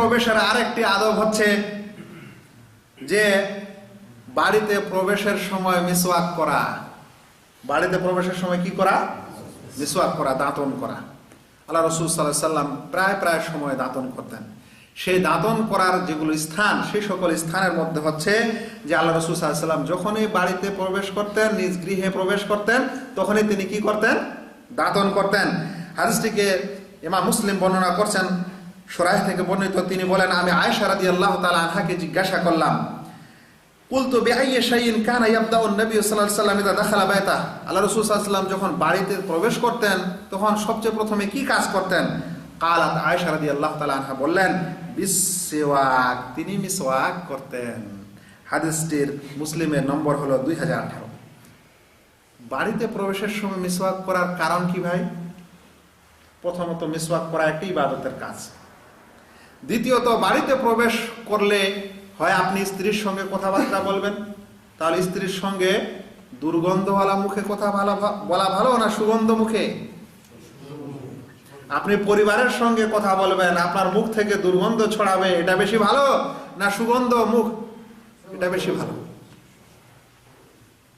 প্রবেশের আরেকটি আদব হচ্ছে যে বাড়িতে প্রবেশের সময় মিসওয়াক করা। বাড়িতে প্রবেশের সময় কি করা? মিসওয়াক করা, দাঁতন করা। আল্লাহ রসুল সাল্লাহ সাল্লাম প্রায় প্রায় সময় দাঁতন করতেন। সেই দাঁতন করার যেগুলো স্থান, সেই সকল স্থানের মধ্যে হচ্ছে যে আল্লাহ রসুল সাল্লাম যখনই বাড়িতে প্রবেশ করতেন, নিজ গৃহে প্রবেশ করতেন, তখনই তিনি কি করতেন? দাঁতন করতেন। হাদিসটিকে ইমাম মুসলিম বর্ণনা করছেন সরাই থেকে বর্ণিত, তিনি বলেন, আমি আয়েশা রাদিয়াল্লাহু তাআলা আনহাকে জিজ্ঞাসা করলাম, কুলতু বিআইয়ি শাইইন কানা ইয়াবদাউ নবী সাল্লাল্লাহু আলাইহি ওয়াসাল্লাম ইদা দাখালা বাইতা আল্লাহ রাসূল সাল্লাল্লাহু যখন বাড়িতে প্রবেশ করতেন, তখন সবচেয়ে প্রথমে কি কাজ করতেন? কালাত আয়েশা রাদিয়াল্লাহু তাআলা আনহা বললেন, বিসওয়াক, তিনি মিসওয়াক করতেন। হাদিসটির মুসলিমের নম্বর হলো 2018 বাড়িতে প্রবেশের সময় মিসওয়াক করার কারণ কি ভাই? প্রথমত, মিসওয়াক করা একটি ইবাদতের কাজ। দ্বিতীয়ত, বাড়িতে প্রবেশ করলে হয় আপনি স্ত্রীর সঙ্গে কথাবার্তা বলবেন? তাহলে স্ত্রীর সঙ্গে দুর্গন্ধওয়ালা মুখে কথা ভালো বলা ভালো না সুগন্ধ মুখে? আপনি পরিবারের সঙ্গে কথা বলবেন, আপনার মুখ থেকে দুর্গন্ধ ছড়াবে, এটা বেশি ভালো না সুগন্ধ মুখ? এটা বেশি ভালো।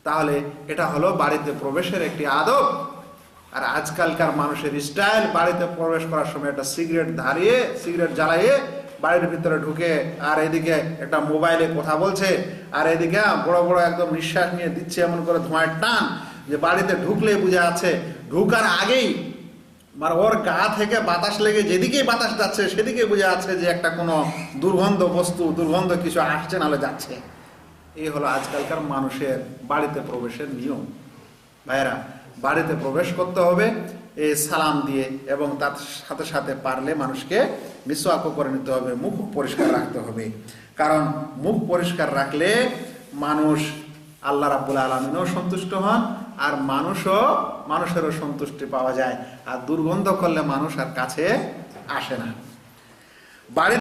তাহলে এটা হলো বাড়িতে প্রবেশের একটি আদব। আর আজকালকার মানুষের স্টাইল বাড়িতে প্রবেশ করার সময় একটা সিগারেট ধারিয়ে সিগারেট জ্বালাইয়ে বাড়ির ভিতরে ঢুকে আর এদিকে একটা মোবাইলে কথা বলছে, আর এদিকে বড় বড় একদম নিঃশ্বাস নিয়ে দিচ্ছে এমন করে ধোঁয়ার টান যে বাড়িতে ঢুকলে বোঝা আছে ঢুকার আগেই মানে ওর গা থেকে বাতাস লেগে যেদিকেই বাতাস যাচ্ছে সেদিকে বোঝা যাচ্ছে যে একটা কোনো দুর্গন্ধ বস্তু, দুর্গন্ধ কিছু আসছে নাহলে যাচ্ছে। এই হলো আজকালকার মানুষের বাড়িতে প্রবেশের নিয়ম। ভাইরা বাড়িতে প্রবেশ করতে হবে এই সালাম দিয়ে এবং তার সাথে সাথে পারলে মানুষকে মিসওয়াকও করে নিতে হবে, মুখ পরিষ্কার রাখতে হবে। কারণ মুখ পরিষ্কার রাখলে মানুষ আল্লাহ রাবুল আলমিনও সন্তুষ্ট হন আর মানুষও, মানুষেরও সন্তুষ্টি পাওয়া যায়। আর দুর্গন্ধ করলে মানুষ আর কাছে আসে না। বাড়ি